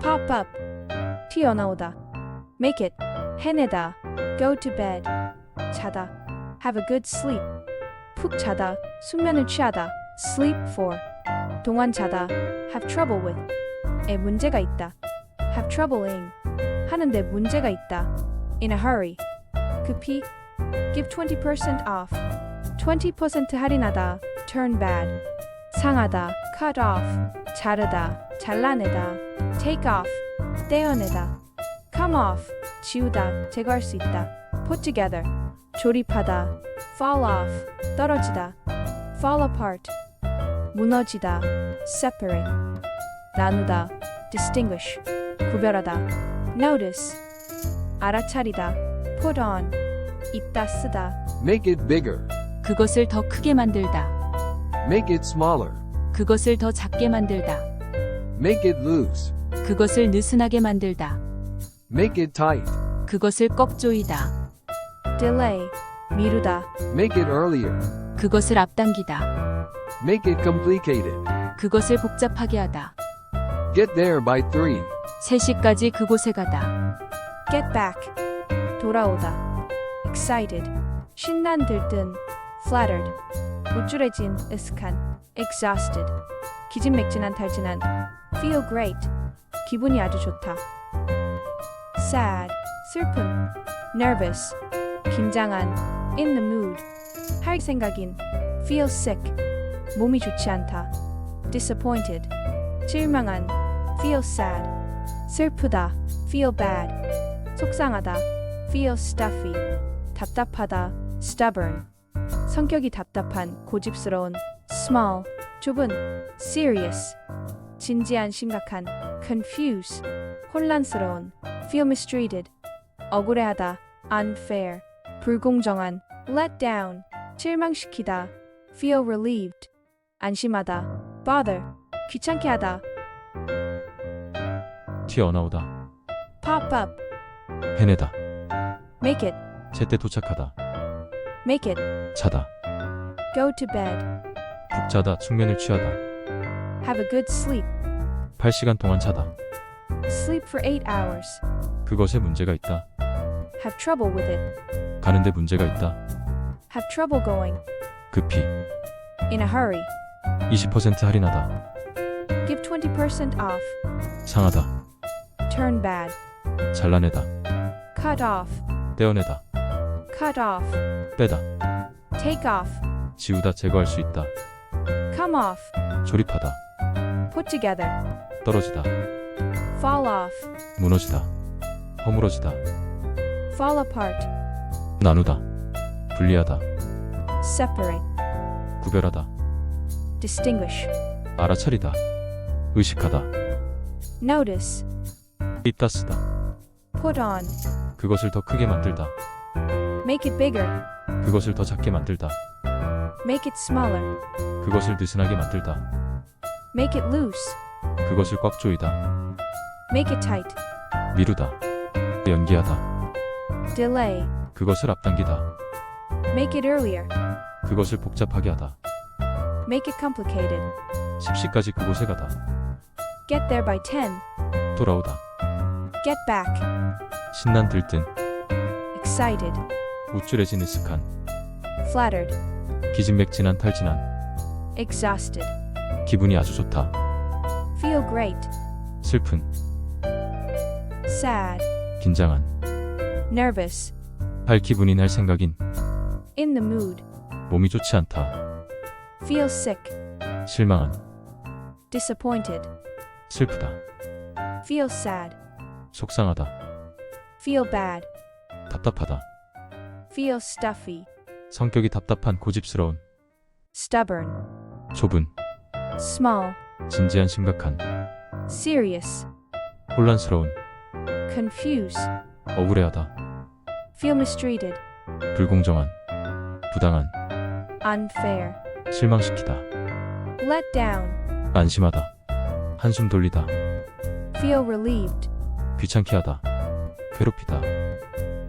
pop up, 튀어나오다, make it, 해내다, go to bed, 자다, have a good sleep, 푹 자다, 숙면을 취하다, sleep for, 동안 자다, have trouble with, 에 문제가 있다, have troubling, 하는데 문제가 있다, in a hurry, 급히, give 20% off, 20% 할인하다, turn bad, 상하다, cut off, 자르다, 잘라내다, take off, 떼어내다, come off, 지우다, 제거할 수 있다, put together, 조립하다, fall off, 떨어지다, fall apart, 무너지다, separate, 나누다, distinguish, 구별하다, notice, 알아차리다, put on, 입다 쓰다, Make it bigger. 그것을 더 크게 만들다. Make it smaller. 그것을 더 작게 만들다. Make it loose. 그것을 느슨하게 만들다. Make it tight. 그것을 꽉 조이다. delay, 미루다, Make it earlier. 그것을 앞당기다. Make it complicated. 그것을 복잡하게 하다. Get there by 3. 3시까지 그곳에 가다. get back, 돌아오다, excited, 신난 들뜬, flattered, 우쭐해진, 으슥한, exhausted, 기진맥진한 탈진한, feel great, 기분이 아주 좋다, sad, 슬픈, nervous, 긴장한, in the mood, 할 생각인, feel sick, 몸이 좋지 않다, disappointed, 실망한, feel sad, 슬프다, feel bad, 속상하다, feel stuffy, 답답하다, stubborn, 성격이 답답한, 고집스러운, small, 좁은, serious, 진지한, 심각한, confuse, 혼란스러운, feel mistreated, 억울해하다, unfair, 불공정한, let down, 실망시키다, feel relieved, 안심하다, bother, 귀찮게 하다, 튀어나오다, pop up, 해내다, make it, 제때 도착하다, make it, 자다, go to bed, 푹 자다, 숙면을 취하다, have a good sleep, 8시간 동안 자다. sleep for 8 hours, 그것에 문제가 있다. have trouble with it, 가는데 문제가 있다. have trouble going, 급히 in a hurry, 20% 할인하다. give 20% off, 상하다, turn bad, 잘라내다, cut off, 떼어내다, cut off, 빼다, take off, 지우다, 제거할 수 있다. come off, 조립하다, put together, 떨어지다, fall off, 무너지다, 허물어지다, fall apart, 나누다, 분리하다, separate, 구별하다, distinguish, 알아차리다, 의식하다, notice, 입다 쓰다, put on, 그것을 더 크게 만들다, make it bigger, 그것을 더 작게 만들다, make it smaller, 그것을 느슨하게 만들다, make it loose, 그것을 꽉 조이다, make it tight, 미루다, 연기하다, delay, 그것을 앞당기다, make it earlier, 그것을 복잡하게 하다, make it complicated, 10시까지 그곳에 가다, get there by 10, 돌아오다, get back, 신난 들뜬, excited, 우쭐해진 으슥한, flattered, 기진맥진한 탈진한, exhausted, 기분이 아주 좋다, feel great, 슬픈, sad, 긴장한, nervous, 할 기분이 날 생각인, in the mood, 몸이 좋지 않다, feel sick, 실망한, disappointed, 슬프다, feel sad, 속상하다, feel bad, 답답하다, feel stuffy, 성격이 답답한 고집스러운, stubborn, 좁은, small, 진지한 심각한, serious, 혼란스러운, confuse, 억울해하다, feel mistreated, 불공정한, 부당한, unfair, 실망시키다, let down, 안심하다, 한숨 돌리다, feel relieved, 귀찮게 하다, 괴롭히다,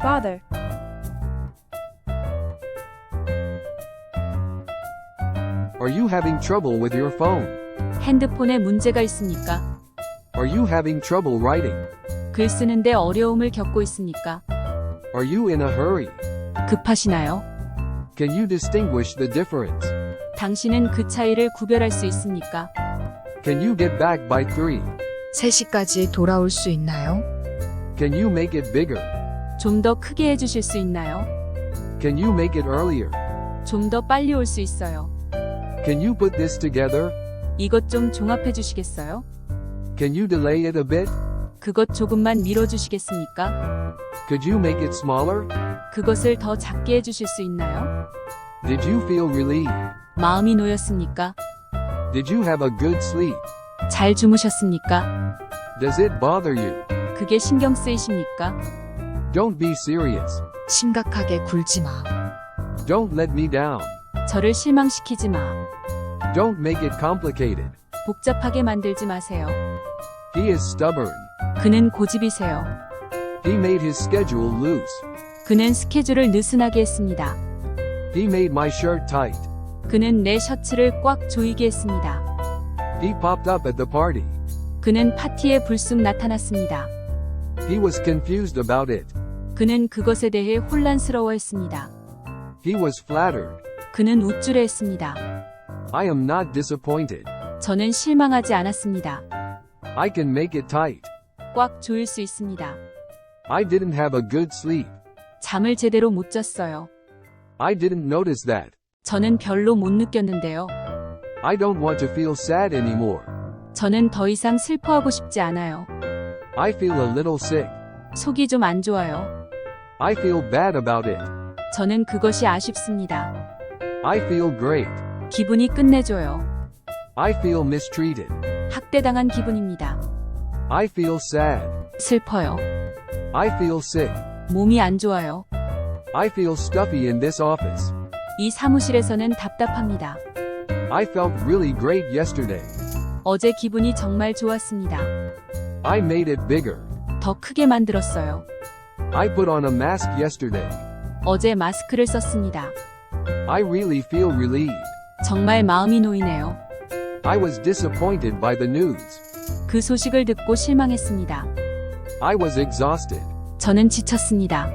bother, Are you having trouble with your phone? 핸드폰에 문제가 있습니까? Are you having trouble writing? 글 쓰는데 어려움을 겪고 있습니까? Are you in a hurry? 급하시나요? Can you distinguish the difference? 당신은 그 차이를 구별할 수 있습니까? Can you get back by 3? 3시까지 돌아올 수 있나요? Can you make it bigger? 좀 더 크게 해주실 수 있나요? Can you make it earlier? 좀 더 빨리 올 수 있어요. Can you put this together? 이것 좀 종합해 주시겠어요? Can you delay it a bit? 그것 조금만 밀어 주시겠습니까? Could you make it smaller? 그것을 더 작게 해 주실 수 있나요? Did you feel relieved? 마음이 놓였습니까? Did you have a good sleep? 잘 주무셨습니까? Does it bother you? 그게 신경 쓰이십니까? Don't be serious. 심각하게 굴지 마. Don't let me down. 저를 실망시키지 마. Don't make it complicated. 복잡하게 만들지 마세요. He is stubborn. 그는 고집이세요. He made his schedule loose. 그는 스케줄을 느슨하게 했습니다. He made my shirt tight. 그는 내 셔츠를 꽉 조이게 했습니다. He popped up at the party. 그는 파티에 불쑥 나타났습니다. He was confused about it. 그는 그것에 대해 혼란스러워했습니다. He was flattered. 그는 우쭐해했습니다. I am not disappointed. 저는 실망하지 않았습니다. I can make it tight. 꽉 조일 수 있습니다. I didn't have a good sleep. 잠을 제대로 못 잤어요. I didn't notice that. 저는 별로 못 느꼈는데요. I don't want to feel sad anymore. 저는 더 이상 슬퍼하고 싶지 않아요. I feel a little sick. 속이 좀 안 좋아요. I feel bad about it. 저는 그것이 아쉽습니다. I feel great. 기분이 끝내줘요. I feel mistreated. 학대당한 기분입니다. I feel sad. 슬퍼요. I feel sick. 몸이 안 좋아요. I feel stuffy in this office. 이 사무실에서는 답답합니다. I felt really great yesterday. 어제 기분이 정말 좋았습니다. I made it bigger. 더 크게 만들었어요. I put on a mask yesterday. 어제 마스크를 썼습니다. I really feel relieved. 정말 마음이 놓이네요. I was disappointed by the news. 그 소식을 듣고 실망했습니다. I was exhausted. 저는 지쳤습니다.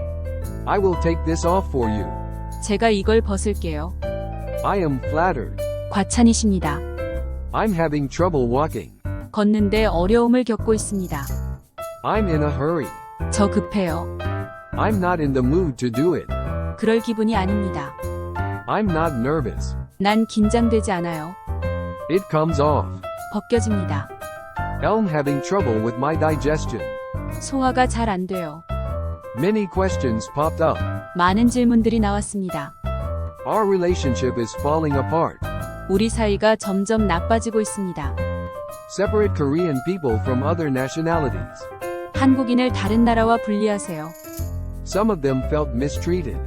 I will take this off for you. 제가 이걸 벗을게요. I am flattered. 과찬이십니다. I'm having trouble walking. 걷는데 어려움을 겪고 있습니다. I'm in a hurry. 저 급해요. I'm not in the mood to do it. 그럴 기분이 아닙니다. I'm not nervous. 난 긴장되지 않아요. It comes off. 벗겨집니다. I'm having trouble with my digestion. 소화가 잘 안 돼요. Many questions popped up. 많은 질문들이 나왔습니다. Our relationship is falling apart. 우리 사이가 점점 나빠지고 있습니다. Separate Korean people from other nationalities. 한국인을 다른 나라와 분리하세요. Some of them felt mistreated.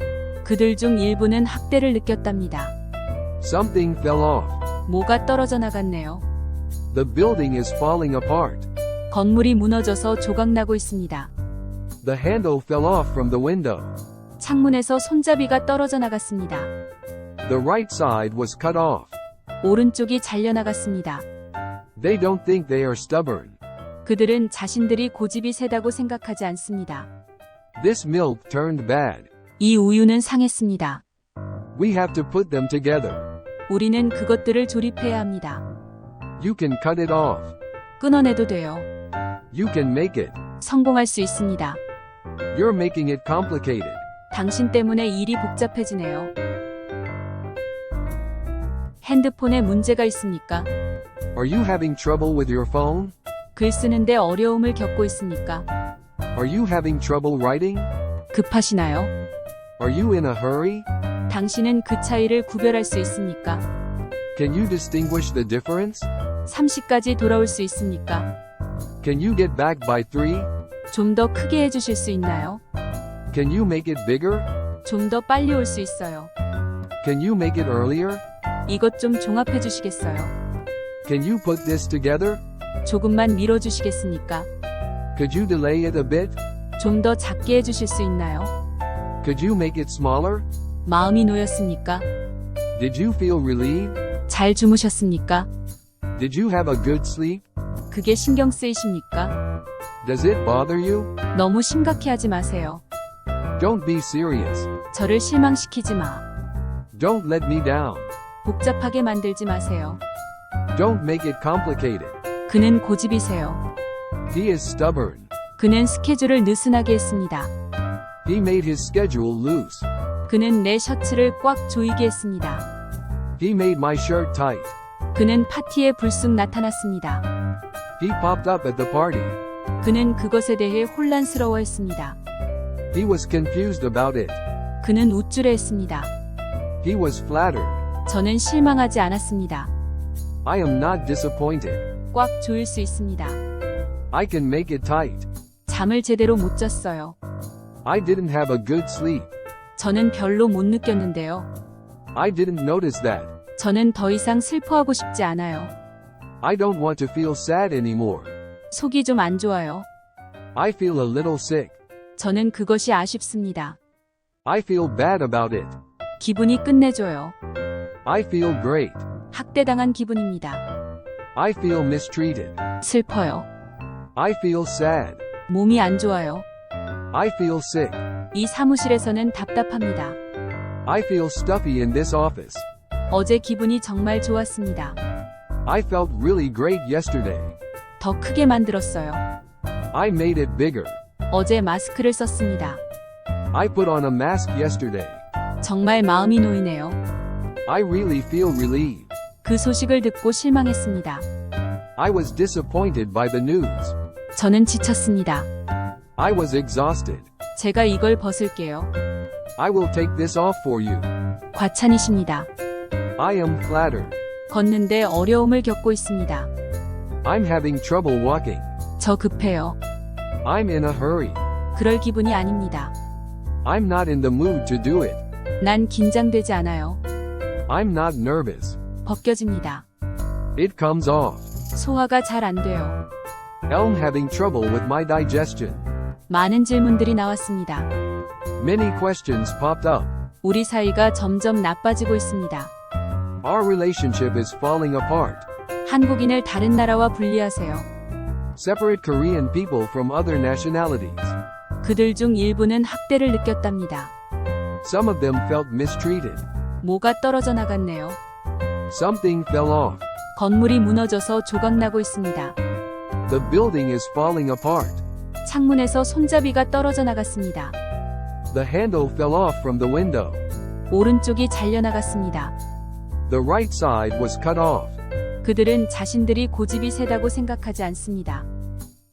그들 중 일부는 학대를 느꼈답니다. Something fell off. 뭐가 떨어져 나갔네요. The building is falling apart. 건물이 무너져서 조각나고 있습니다. The handle fell off from the window. 창문에서 손잡이가 떨어져 나갔습니다. The right side was cut off. 오른쪽이 잘려 나갔습니다. They don't think they are stubborn. 그들은 자신들이 고집이 세다고 생각하지 않습니다. This milk turned bad. 이 우유는 상했습니다. We have to put them together. 우리는 그것들을 조립해야 합니다. You can cut it off. 끊어내도 돼요. You can make it. 성공할 수 있습니다. You're making it complicated. 당신 때문에 일이 복잡해지네요. 핸드폰에 문제가 있습니까? Are you having trouble with your phone? 글 쓰는데 어려움을 겪고 있습니까? Are you having trouble writing? 급하시나요? Are you in a hurry? 당신은 그 차이를 구별할 수 있습니까? Can you distinguish the difference? 30까지 돌아올 수 있습니까? Can you get back by 3? 좀 더 크게 해주실 수 있나요? Can you make it bigger? 좀 더 빨리 올 수 있어요. Can you make it earlier? 이것 좀 종합해 주시겠어요? Can you put this together? 조금만 밀어 주시겠습니까? Could you delay it a bit? 좀 더 작게 해주실 수 있나요? Could you make it smaller? 마음이 놓였습니까? Did you feel relieved? 잘 주무셨습니까? Did you have a good sleep? 그게 신경 쓰이십니까? Does it bother you? 너무 심각해 하지 마세요. Don't be serious. 저를 실망시키지 마. Don't let me down. 복잡하게 만들지 마세요. Don't make it complicated. 그는 고집이세요. He is stubborn. 그는 스케줄을 느슨하게 했습니다. He made his schedule loose. 그는 내 셔츠를 꽉 조이게 했습니다. He made my shirt tight. 그는 파티에 불쑥 나타났습니다. He popped up at the party. 그는 그것에 대해 혼란스러워했습니다. He was confused about it. 그는 우쭐해했습니다. He was flattered. 저는 실망하지 않았습니다. I am not disappointed. 꽉 조일 수 있습니다. I can make it tight. 잠을 제대로 못 잤어요. I didn't have a good sleep. 저는 별로 못 느꼈는데요. I didn't notice that. 저는 더 이상 슬퍼하고 싶지 않아요. I don't want to feel sad anymore. 속이 좀 안 좋아요. I feel a little sick. 저는 그것이 아쉽습니다. I feel bad about it. 기분이 끝내줘요. I feel great. 학대당한 기분입니다. I feel mistreated. 슬퍼요. I feel sad. 몸이 안 좋아요. I feel sick. 이 사무실에서는 답답합니다. I feel stuffy in this office. 어제 기분이 정말 좋았습니다. I felt really great yesterday. 더 크게 만들었어요. I made it bigger. 어제 마스크를 썼습니다. I put on a mask yesterday. 정말 마음이 놓이네요. I really feel relieved. 그 소식을 듣고 실망했습니다. I was disappointed by the news. 저는 지쳤습니다. I was exhausted. 제가 이걸 벗을게요. I will take this off for you. 과찬이십니다. I am flattered. 걷는데 어려움을 겪고 있습니다. I'm having trouble walking. 저 급해요. I'm in a hurry. 그럴 기분이 아닙니다. I'm not in the mood to do it. 난 긴장되지 않아요. I'm not nervous. 벗겨집니다. It comes off. 소화가 잘 안 돼요. I'm having trouble with my digestion. 많은 질문들이 나왔습니다. Many questions popped up. 우리 사이가 점점 나빠지고 있습니다. Our relationship is falling apart. 한국인을 다른 나라와 분리하세요. Separate Korean people from other nationalities. 그들 중 일부는 학대를 느꼈답니다. Some of them felt mistreated. 뭐가 떨어져 나갔네요. Something fell off. 건물이 무너져서 조각나고 있습니다. The building is falling apart. 창문에서 손잡이가 떨어져 나갔습니다. The handle fell off from the window. 오른쪽이 잘려 나갔습니다. The right side was cut off. 그들은 자신들이 고집이 세다고 생각하지 않습니다.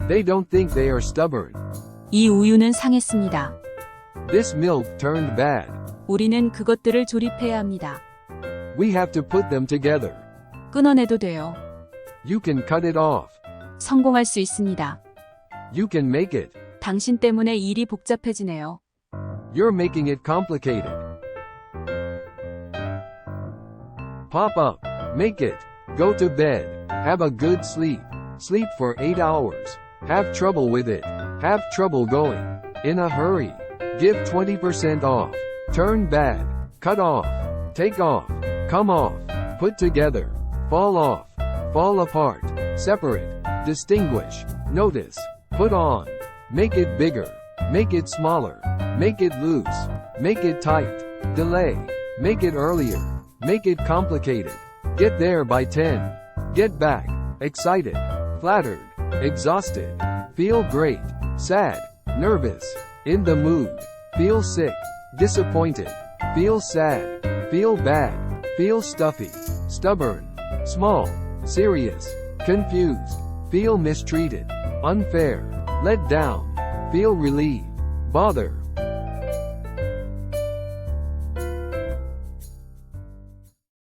They don't think they are stubborn. 이 우유는 상했습니다. This milk turned bad. 우리는 그것들을 조립해야 합니다. We have to put them together. 끊어내도 돼요. You can cut it off. 성공할 수 있습니다. You can make it. 당신 때문에 일이 복잡해지네요. You're making it complicated. Pop up. Make it. Go to bed. Have a good sleep. Sleep for 8 hours. Have trouble with it. Have trouble going. In a hurry. Give 20% off. Turn bad. Cut off. Take off. Come off. Put together. Fall off. Fall apart. Separate. Distinguish. Notice. Put on. Make it bigger. Make it smaller. Make it loose. Make it tight. Delay. Make it earlier. Make it complicated. Get there by 10. Get back. Excited. Flattered. Exhausted. Feel great. Sad. Nervous. In the mood. Feel sick. Disappointed. Feel sad. Feel bad. Feel stuffy. Stubborn. Small. Serious. Confused. Feel mistreated. Unfair. Let down. Feel relieved. Bother.